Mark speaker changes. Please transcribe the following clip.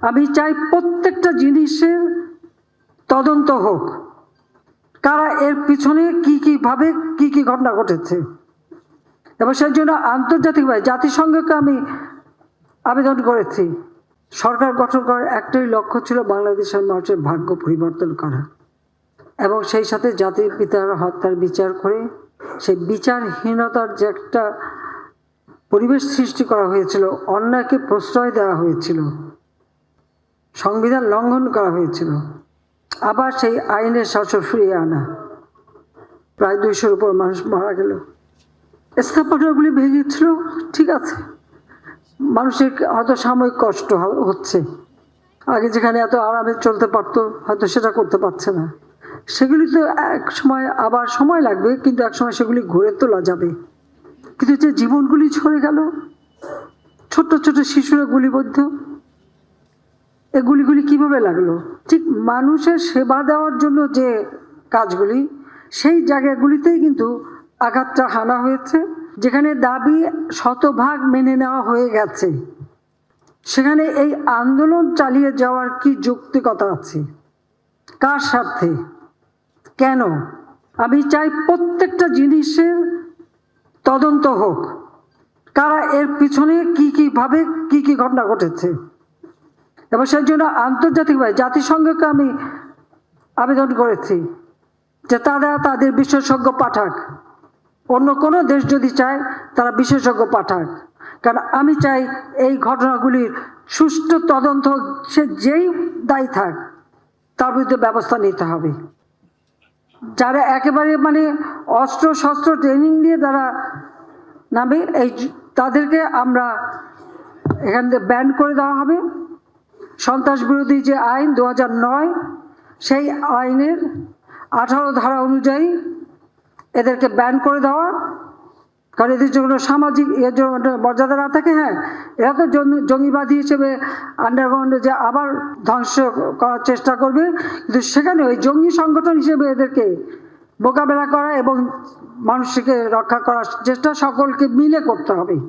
Speaker 1: আমি চাই প্রত্যেকটা জিনিসের তদন্ত হোক। কারা এর পিছনে কি কি ভাবে কি কি ঘটনা ঘটেছে? এবং সেই জন্য আন্তর্জাতিকভাবে জাতিসংঘকে আমি আবেদন করেছি। সরকার গঠন করার একটাই লক্ষ্য ছিল বাংলাদেশের মানুষের ভাগ্য পরিবর্তন করা। এবং সেই সাথে জাতির পিতার হত্যার বিচার করে সেই বিচারহীনতার যে একটা পরিবেশ সৃষ্টি করা হয়েছিল, অন্যায়কে প্রশ্রয় দেওয়া হয়েছিল। সংবিধান লঙ্ঘন করা হয়েছিল। আবার সেই আইনের শাসন ফিরিয়ে আনা। প্রায় দুইশোর উপর মানুষ মারা গেল। স্থাপনাগুলি ভেঙেছিল ঠিক আছে। মানুষের হয়তো সাময়িক কষ্ট হচ্ছে। আগে যেখানে এত আরামে চলতে পারতো, হয়তো সেটা করতে পারছে না। সেগুলি তো এক সময় আবার সময় লাগবে, কিন্তু এক সময় সেগুলি ঘুরে তোলা যাবে। কিন্তু যে জীবনগুলি ছড়ে গেল, ছোট্ট ছোট শিশুরা গুলিবদ্ধ এ গুলিগুলি কীভাবে লাগল? ঠিক মানুষের সেবা দেওয়ার জন্য যে কাজগুলি, সেই জায়গাগুলিতেই কিন্তু আঘাতটা হানা হয়েছে, যেখানে দাবি শতভাগ মেনে নেওয়া হয়ে গেছে। সেখানে এই আন্দোলন চালিয়ে যাওয়ার কি যৌক্তিকতা আছে? কার স্বার্থে? কেন? আমি চাই প্রত্যেকটা জিনিসের তদন্ত হোক। কারা এর পিছনে কি কি ভাবে, কি কি ঘটনা ঘটেছে? এবং সেই জন্য আন্তর্জাতিকভাবে জাতিসংঘকে আমি আবেদন করেছি যে তারা তাদের বিশেষজ্ঞ পাঠাক। অন্য কোনো দেশ যদি চায়, তারা বিশেষজ্ঞ পাঠাক। কারণ আমি চাই এই ঘটনাগুলির সুষ্ঠু তদন্ত সে যেই দায়ী থাক, তার বিরুদ্ধে ব্যবস্থা নিতে হবে। যারা একেবারে মানে অস্ত্র শস্ত্র ট্রেনিং দিয়ে তারা নামে, এই তাদেরকে আমরা এখান থেকে ব্যান করে দেওয়া হবে। সন্ত্রাস বিরোধী যে আইন দু নয়, সেই আইনের আঠারো ধারা অনুযায়ী এদেরকে ব্যান করে দেওয়া। কারণ এদের জন্য সামাজিক এর জন্য মর্যাদা না থাকে হ্যাঁ এরা তো জঙ্গি- জঙ্গিবাদী হিসেবে আন্ডারগ্রাউন্ডে যে আবার ধ্বংস করার চেষ্টা করবে, কিন্তু সেখানে ওই জঙ্গি সংগঠন হিসেবে এদেরকে মোকাবেলা করা এবং মানুষকে রক্ষা করার চেষ্টা সকলকে মিলে করতে হবে।